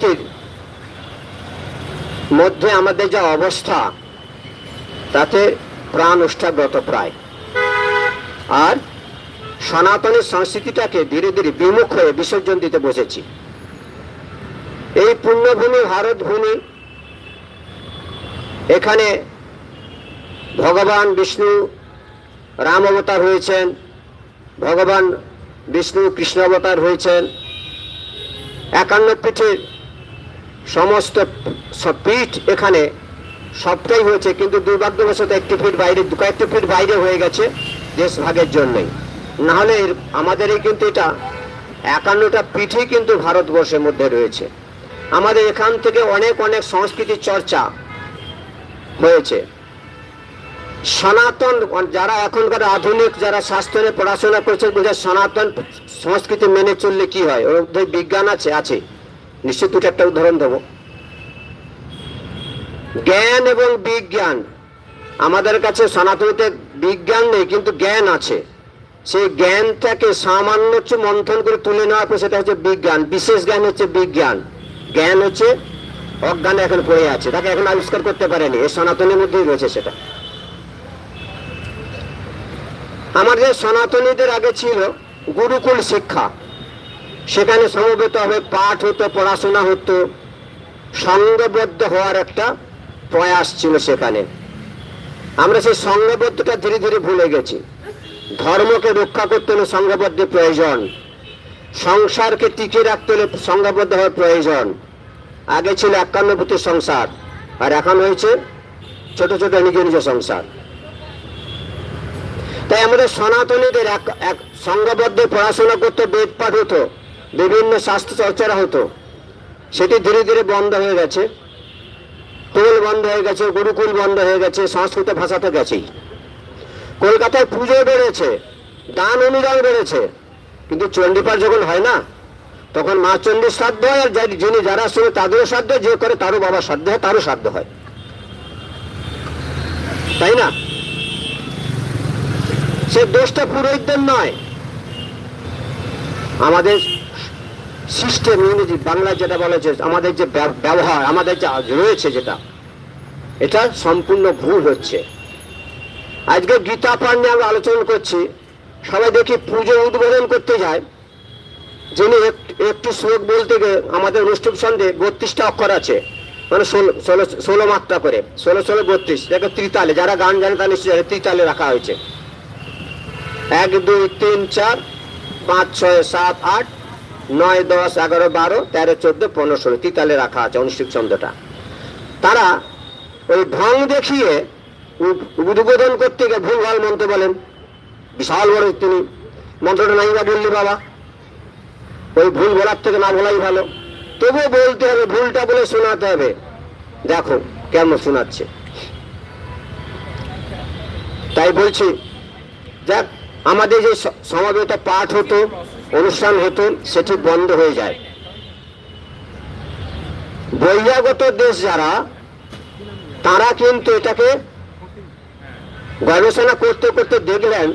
সংস্কৃতির মধ্যে আমাদের যা অবস্থা, তাতে প্রাণ উষ্ঠাগত প্রায়। আর সনাতনী সংস্কৃতিটাকে ধীরে ধীরে বিমুখ হয়ে বিসর্জন দিতে বসেছি। এই পুণ্যভূমি ভারত ভূমি এখানে ভগবান বিষ্ণু রাম অবতার হয়েছেন, ভগবান বিষ্ণু কৃষ্ণ অবতার হয়েছেন। একান্ন পীঠের সমস্ত পীঠ এখানে সবটাই হয়েছে, কিন্তু দুর্ভাগ্যবশত একটি ফিট বাইরে, কয়েকটি ফিট বাইরে হয়ে গেছে দেশ ভাগের জন্যই। নাহলে এর- আমাদের এই কিন্তু এটা একান্নটা পিঠই কিন্তু ভারতবর্ষের মধ্যে রয়েছে। আমাদের এখান থেকে অনেক অনেক সংস্কৃতির চর্চা হয়েছে। সনাতন, যারা এখনকার আধুনিক, যারা শাস্ত্রে পড়াশোনা করছে সনাতন সংস্কৃতি মেনে চললে কি হয়? ওর বিজ্ঞান আছে আছে। নিশ্চিত দুটো একটা উদাহরণ দেবো। জ্ঞান এবং বিজ্ঞান। আমাদের কাছে সনাতনীতে বিজ্ঞান নেই, কিন্তু জ্ঞান আছে। সেই জ্ঞানটাকে সামান্য হচ্ছে মন্থন করে তুলে নেওয়ার পর সেটা হচ্ছে বিজ্ঞান। বিশেষ জ্ঞান হচ্ছে বিজ্ঞান। জ্ঞান হচ্ছে অজ্ঞান এখন পড়ে আছে, তাকে এখন আবিষ্কার করতে পারেনি। এই সনাতনের মধ্যেই রয়েছে সেটা। আমাদের সনাতনীদের আগে ছিল গুরুকুল শিক্ষা। সেখানে সমবেত হবে, পাঠ হতো, পড়াশোনা হতো সংঘবদ্ধ হওয়ার একটা প্রয়াস ছিল সেখানে। আমরা সেই সংঘবদ্ধটা ধীরে ধীরে ভুলে গেছি। ধর্মকে রক্ষা করতে হলে সংঘবদ্ধ প্রয়োজন। সংসারকে টিকে রাখতে হলে সংঘবদ্ধ হওয়ার প্রয়োজন। আগে ছিল একান্নভূতি সংসার, আর এখন হয়েছে ছোট ছোট নিজ নিজ সংসার। তাই আমাদের সনাতনীদের এক সংঘবদ্ধ পড়াশোনা করতে, বেদ পাঠ হতো। বিভিন্ন চর্চারা হতো সেটি ধীরে ধীরে বন্ধ হয়ে গেছে। টোল বন্ধ হয়ে গেছে, গুরুকুল বন্ধ হয়ে গেছে, সংস্কৃত ভাষা তো গেছেই। কলকাতায় পুজো বেড়েছে, দান অনুদান বেড়েছে, কিন্তু চণ্ডীপাঠ যখন হয় না, তখন মা চণ্ডীর শ্রাদ্ধ হয়, আর যিনি যারা শুনে তাদেরও শ্রাদ্ধ যে করে তারও বাবা শ্রাদ্ধ হয়, তারও শ্রাদ্ধ হয়। তাই না? সে দোষটা পুরোহিতদের নয়। আমাদের সিস্টেম ইংরেজি বাংলা যেটা বলা হচ্ছে আমাদের যে ব্যবহার, আমাদের যে রয়েছে যেটা, এটা সম্পূর্ণ ভুল হচ্ছে। আজকে গীতা পাঠ নিয়ে আমরা আলোচনা করছি, সবাই দেখি পুজো উদ্বোধন করতে যায়। যিনি এক- একটি শ্লোক বলতে গিয়ে আমাদের অনুষ্ঠান সন্ধে বত্রিশটা অক্ষর আছে। মানে ষোলো ষোলো ষোলো মাত্রা করে, ষোলো ষোলো, বত্রিশ, দেখো ত্রিতালে, যারা গান জানে তারা নিশ্চয়ই ত্রিতালে রাখা হয়েছে। এক, দুই, তিন, চার, পাঁচ, ছয়, সাত, আট নয়, দশ, এগারো, বারো, তেরো, চোদ্দ, পনেরো, ষোলো তিতালে রাখা আছে অনুষ্ঠিত ছন্দটা। তারা ওই ঢং দেখিয়ে উদ্বোধন করতে গিয়ে ভুলভাল মন্ত্র বলেন। বিশাল বড় তিনি। মন্ত্রটা নাই বা বললি বাবা। ওই ভুল বলার থেকে না বলাই ভালো। তবুও বলতে হবে, ভুলটা বলে শোনাতে হবে। দেখো কেমন শোনাচ্ছে। তাই বলছি যাক আমাদের যে সমাবেত পাঠ হতো অনুষ্ঠান হতো সেটি বন্ধ হয়ে যায়। বহিরাগত দেশ যারা, তারা কিন্তু এটাকে গবেষণা করতে করতে দেখলেন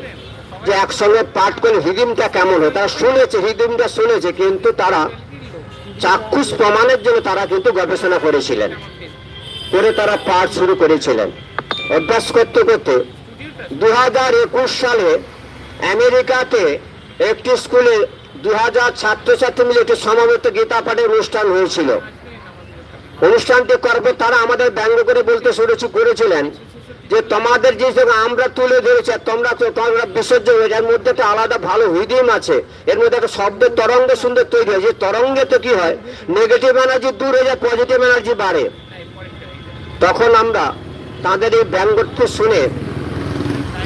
যে একসঙ্গে পাঠ করে হৃদিমটা কেমন হয়। তারা শুনেছে, হৃদিমটা শুনেছে, কিন্তু তারা চাক্ষুষ প্রমাণের জন্য তারা কিন্তু গবেষণা করেছিলেন, করে তারা পাঠ শুরু করেছিলেন। অভ্যাস করতে করতে দু সালে আমেরিকাতে একটি স্কুলে দু হাজার ছাত্রছাত্রী মিলে একটি সমাবেত গীতা পাঠের অনুষ্ঠান হয়েছিল। অনুষ্ঠানটি করবে তারা আমাদের ব্যঙ্গ করে বলতে শুনেছি, করেছিলেন। যে তোমাদের যে আমরা তুলে ধরেছি তোমরা তো তোমরা বিসর্জন হয়েছে এর মধ্যে একটা আলাদা ভালো হুইদিম আছে। এর মধ্যে একটা শব্দের তরঙ্গ সুন্দর তৈরি হয়। যে তরঙ্গে তো কি হয়? নেগেটিভ এনার্জি দূর হয়ে যায় পজিটিভ এনার্জি বাড়ে। তখন আমরা তাদের এই ব্যঙ্গটি শুনে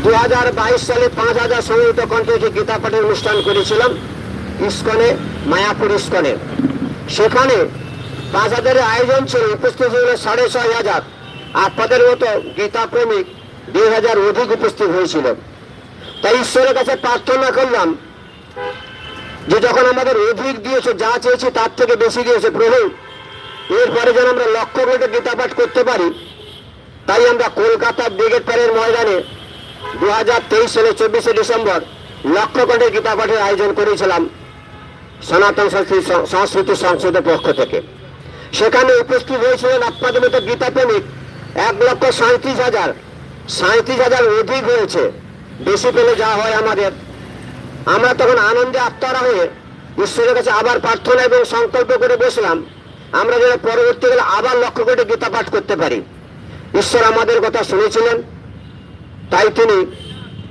দু হাজার বাইশ সালে পাঁচ হাজার সমবেত কণ্ঠে গীতা পাঠের অনুষ্ঠান করেছিলাম, ইস্কনে, মায়াপুর ইস্কনে। সেখানে পাঁচ হাজারের আয়োজন ছিল, উপস্থিত ছিল সাড়ে ছয় হাজার আপনাদের মতো গীতা প্রেমিক দুই হাজার অধিক উপস্থিত হয়েছিল। তাই ঈশ্বরের কাছে প্রার্থনা করলাম যে যখন আমাদের অধিক দিয়েছে, যা চেয়েছি তার থেকে বেশি দিয়েছে, প্রভু, এরপরে যেন আমরা লক্ষ্য করে গীতা পাঠ করতে পারি, তাই আমরা কলকাতার ব্রিগেড পাড়ের ময়দানে দু হাজার তেইশ সালে চব্বিশে ডিসেম্বর লক্ষ কোটি গীতা পাঠের আয়োজন করেছিলাম সনাতন সংস্কৃতি সংসদের পক্ষ থেকে। সেখানে উপস্থিত হয়েছিলেন আপনাদের মতো গীতা প্রেমিক এক লক্ষ সাঁত্রিশ হাজার সাঁত্রিশ হাজার অধিক হয়েছে। বেশি পেলে যা হয় আমাদের। আমরা তখন আনন্দে আত্মারা হয়ে ঈশ্বরের কাছে আবার প্রার্থনা এবং সংকল্প করে বসলাম। আমরা যেন পরবর্তীকালে আবার লক্ষ্য করে গীতা পাঠ করতে পারি। ঈশ্বর আমাদের কথা শুনেছিলেন। তাই তিনি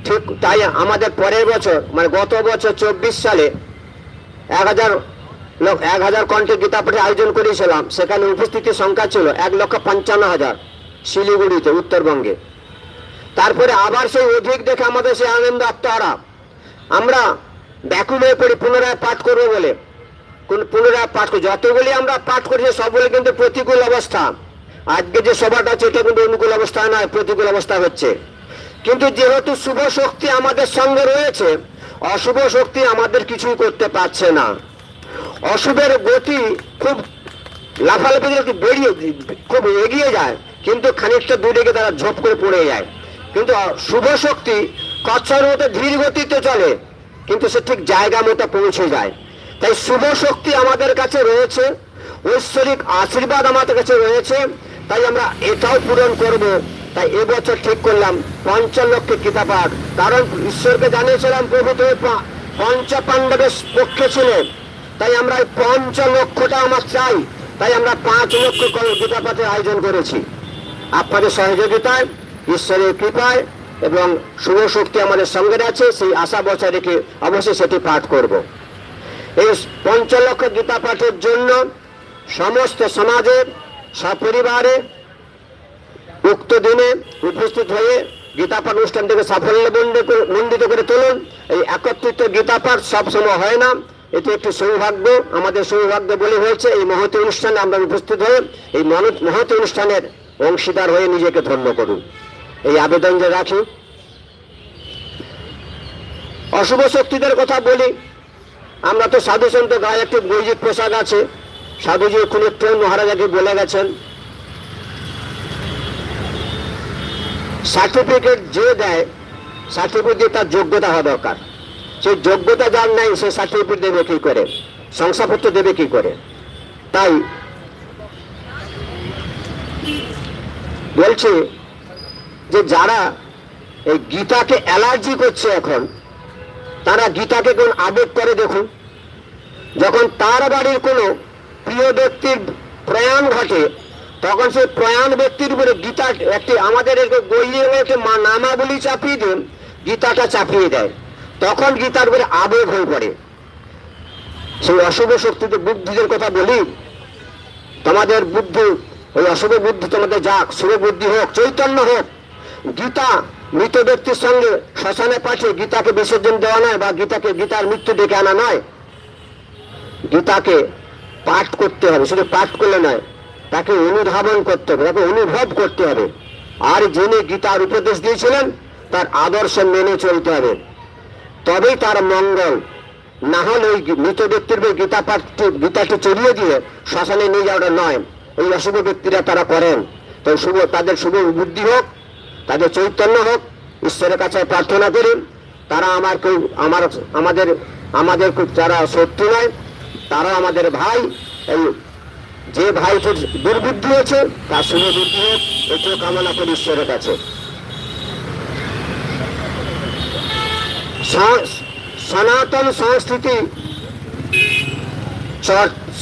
ঠিক তাই আমাদের পরের বছর মানে গত বছর চব্বিশ সালে এক হাজার লোক, এক হাজার কণ্ঠে গীতা পাঠের আয়োজন করেছিলাম, সেখানে উপস্থিতির সংখ্যা ছিল এক লক্ষ পঞ্চান্ন হাজার শিলিগুড়িতে, উত্তরবঙ্গে। তারপরে আবার সেই অধিক দেখে আমাদের সেই আনন্দ আত্মহারা আমরা ব্যাকুল হয়ে পড়ি, পুনরায় পাঠ করব বলে। কোন পুনরায় পাঠ করি, যতগুলি আমরা পাঠ করছি সবগুলি কিন্তু প্রতিকূল অবস্থা। আজকে যে সভাটা আছে এটা কিন্তু অনুকূল অবস্থা নয়, প্রতিকূল অবস্থা হচ্ছে। কিন্তু যেহেতু শুভ শক্তি আমাদের সঙ্গে রয়েছে, অশুভ শক্তি আমাদের কিছুই করতে পারছে না। অশুভের গতি খুব লাফালাফি বেরিয়ে, খুব এগিয়ে যায়, কিন্তু খানিকটা দূরে গিয়ে তারা ঝোপ করে পড়ে যায়। কিন্তু শুভ শক্তি কচ্ছর মতো ধীর গতিতে চলে, কিন্তু সে ঠিক জায়গা মতো পৌঁছে যায়। তাই শুভ শক্তি আমাদের কাছে রয়েছে, ঐশ্বরিক আশীর্বাদ আমাদের কাছে রয়েছে, তাই আমরা এটাও পূরণ করব। তাই এবছর ঠিক করলাম পঞ্চলক্ষে গীতা পাঠ কারণ ঈশ্বরকে জানিয়েছিলাম প্রভু তুমি পঞ্চ পাণ্ডবের পক্ষে ছিলেন। তাই আমরা এই পঞ্চ লক্ষটা আমার চাই। তাই আমরা পাঁচ লক্ষ করে গীতা আয়োজন করেছি। আপনাদের সহযোগিতায়, ঈশ্বরের কৃপায় এবং শুভ শক্তি আমাদের সঙ্গে আছে সেই আশা বছর রেখে অবশ্যই সেটি পাঠ করব। এই পঞ্চলক্ষ গীতা পাঠের জন্য সমস্ত সমাজের, সপরিবারে উক্ত দিনে উপস্থিত হয়ে গীতাপাঠ অনুষ্ঠানটিকে সাফল্য মণ্ডিত করে তুলুন। এই একত্রিত গীতাপাঠ সবসময় হয় না। এটি একটি সৌভাগ্য। আমাদের সৌভাগ্য বলে হয়েছে, এই মহতি অনুষ্ঠানে আমরা উপস্থিত হয়ে এই মহতি অনুষ্ঠানের অংশীদার হয়ে নিজেকে ধন্য করুন। এই আবেদন যে রাখি। অশুভ শক্তিদের কথা বলি। আমরা তো সাধু সন্ত গায়ে একটি বৈদিক পোশাক আছে। সাধুজি একটু মহারাজাকে বলে গেছেন সার্টিফিকেট যে দেয়, সার্টিফিকেট দিয়ে তার যোগ্যতা হওয়া দরকার। সেই যোগ্যতা যার নাই, সে সার্টিফিকেট দেবে কি করে? শংসাপত্র দেবে কি করে? তাই বলছি যে যারা এই গীতাকে অ্যালার্জি করছে এখন, তারা গীতাকে কোন আবেগ করে দেখুন। যখন তার বাড়ির কোনো প্রিয় ব্যক্তির প্রয়াণ ঘটে তখন সেই প্রয়াণ ব্যক্তির উপরে গীতা একটি আমাদের গইয়ে মা- নামাবলী চাপিয়ে দেন, গীতাটা চাপিয়ে দেয়। তখন গীতার উপরে আবেগ হয়ে পড়ে। সেই অশুভ শক্তিতে বুদ্ধিদের কথা বলি, তোমাদের বুদ্ধি, ওই অশুভ বুদ্ধি তোমাদের যাক, শুভ বুদ্ধি হোক, চৈতন্য হোক, গীতা মৃত ব্যক্তির সঙ্গে শ্মশানে পাঠিয়ে গীতাকে বিসর্জন দেওয়া নয় বা গীতাকে গীতার মৃত্যু ডেকে আনা নয়। গীতাকে পাঠ করতে হবে, শুধু পাঠ করলে নয় তাকে অনুধাবন করতে হবে, তাকে অনুভব করতে হবে। আর যিনি গীতার উপদেশ দিয়েছিলেন, তার আদর্শ মেনে চলতে হবে। তবেই তার মঙ্গল। না হলে ওই মৃত ব্যক্তির গীতা পাঠটি গীতাকে চড়িয়ে দিয়ে শ্মশানে নিয়ে যাওয়াটা নয়। এই অশুভ ব্যক্তিরা তারা করেন। তো শুভ, তাদের শুভ বুদ্ধি হোক, তাদের চৈতন্য হোক, ঈশ্বরের কাছে প্রার্থনা করি। তারা আমার কেউ, আমার, আমাদের আমাদের যারা শত্রু নয় তারা আমাদের ভাই। এই যে ভাই দুর্বুদ্ধি হয়েছে, তার শুভ বুদ্ধি হোক এটিও কামনা করি ঈশ্বরের কাছে। সনাতন সংস্কৃতি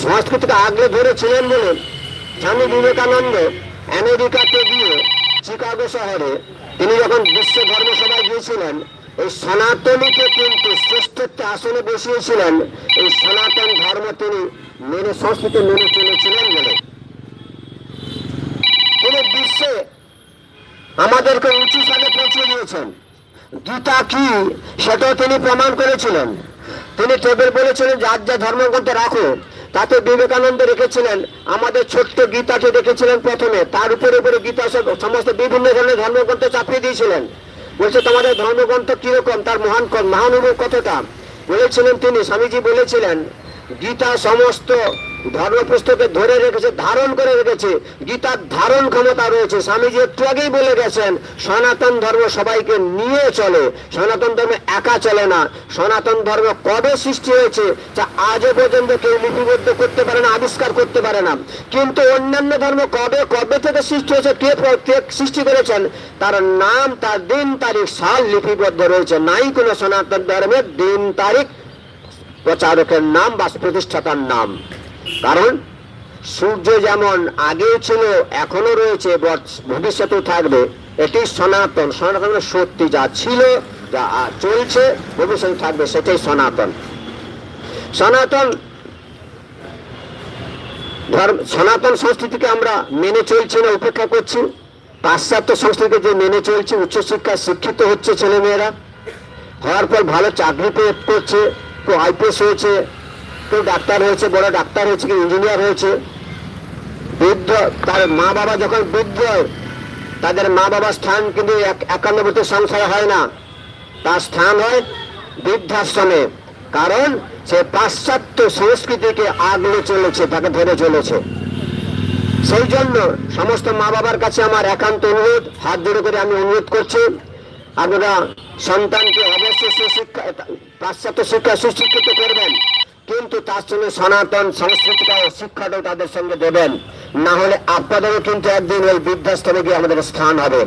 সংস্কৃতিকে আগলে ধরেছিলেন বলে স্বামী বিবেকানন্দ আমেরিকাতে গিয়ে চিকাগো শহরে তিনি যখন বিশ্ব ধর্মসভায় গিয়েছিলেন, এই সনাতনীকে কিন্তু শ্রেষ্ঠত্ব আসনে বসিয়েছিলেন, এই সনাতন ধর্ম তিনি মেনে সংস্কৃতি মেনে চলেছিলেন বলে। তিনি বিশ্বে আমাদেরকে উঁচু স্থানে পৌঁছে দিয়েছেন। গীতা কি সেটাও তিনি প্রমাণ করেছিলেন। তিনি টেবিল বলেছিলেন যার যা ধর্মগ্রন্থ রাখো, তাতে বিবেকানন্দ রেখেছিলেন, আমাদের ছোট্ট গীতাকে রেখেছিলেন প্রথমে। তার উপরে উপরে গীতা সমস্ত বিভিন্ন ধরনের ধর্মগ্রন্থ চাপিয়ে দিয়েছিলেন। বলছে, তোমাদের ধর্মগ্রন্থ কীরকম? তার মহান মহানুভব কতটা? বলেছিলেন তিনি, স্বামীজি বলেছিলেন গীতা সমস্ত ধর্মপুস্তকে ধরে রেখেছে, ধারণ করে রেখেছে, গীতার ধারণ ক্ষমতা রয়েছে। স্বামীজি একটু আগেই বলে গেছেন, সনাতন ধর্ম সবাইকে নিয়ে চলে। সনাতন ধর্ম একা চলে না। সনাতন ধর্ম কবে সৃষ্টি হয়েছে যা আজও পর্যন্ত কেউ লিপিবদ্ধ করতে পারে না, আবিষ্কার করতে পারে না। কিন্তু অন্যান্য ধর্ম কবে কবে থেকে সৃষ্টি হয়েছে, কে কে সৃষ্টি করেছেন, তার নাম, তার দিন, তারিখ সাল লিপিবদ্ধ রয়েছে। নাই কোনো সনাতন ধর্মের দিন, তারিখ প্রচারকের নাম বা প্রতিষ্ঠাতার নাম। কারণ সূর্য যেমন আগেও ছিল এখনও রয়েছে ভবিষ্যতেও থাকবে। এটি সনাতন। সনাতন মানে সত্যি যা ছিল, যা চলছে ভবিষ্যতে থাকবে, সেটাই সনাতন। সনাতন ধর্ম, সনাতন সংস্কৃতিকে আমরা মেনে চলছি না, উপেক্ষা করছি। পাশ্চাত্য সংস্কৃতিকে যে মেনে চলছে, উচ্চশিক্ষায় শিক্ষিত হচ্ছে ছেলেমেয়েরা, হওয়ার পর ভালো চাকরি করছে। কেউ আইপিএস হয়েছে কেউ ডাক্তার হয়েছে, বড় ডাক্তার হয়েছে কেউ ইঞ্জিনিয়ার হয়েছে। বৃদ্ধ, তার মা বাবা যখন বৃদ্ধ, তাদের মা বাবার স্থান কিন্তু এক- একান্নবর্তী সংসারে হয় না। তার স্থান হয় বৃদ্ধাশ্রমে, কারণ সে পাশ্চাত্য সংস্কৃতিকে আগলে চলেছে, তাকে ধরে চলেছে। সেই জন্য সমস্ত মা বাবার কাছে আমার একান্ত অনুরোধ, হাত জোড়ে করে আমি অনুরোধ করছি, আপনারা সন্তানকে অবশ্যই সুশিক্ষা পাশ্চাত্য শিক্ষা সুশিক্ষিত করবেন, কিন্তু তার সঙ্গে সনাতন সংস্কৃতিটা ও শিক্ষাটাও তাদের সঙ্গে দেবেন। না হলে আপনাদেরও কিন্তু একদিন ওই বৃদ্ধাশ্রমে গিয়ে আমাদের স্থান হবে।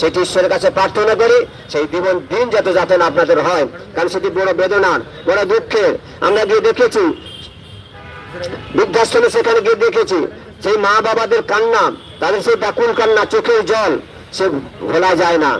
সেটি ঈশ্বরের কাছে প্রার্থনা করি, সেই জীবন দিন যাতে যাতে না আপনাদের হয়। কারণ সেটি বড় বেদনার, বড় দুঃখের। আমরা গিয়ে দেখেছি, বৃদ্ধাশ্রমে সেখানে গিয়ে দেখেছি, সেই মা বাবাদের কান্না, তাদের সেই ব্যাকুল কান্না, চোখের জল, সে ভোলা যায় না।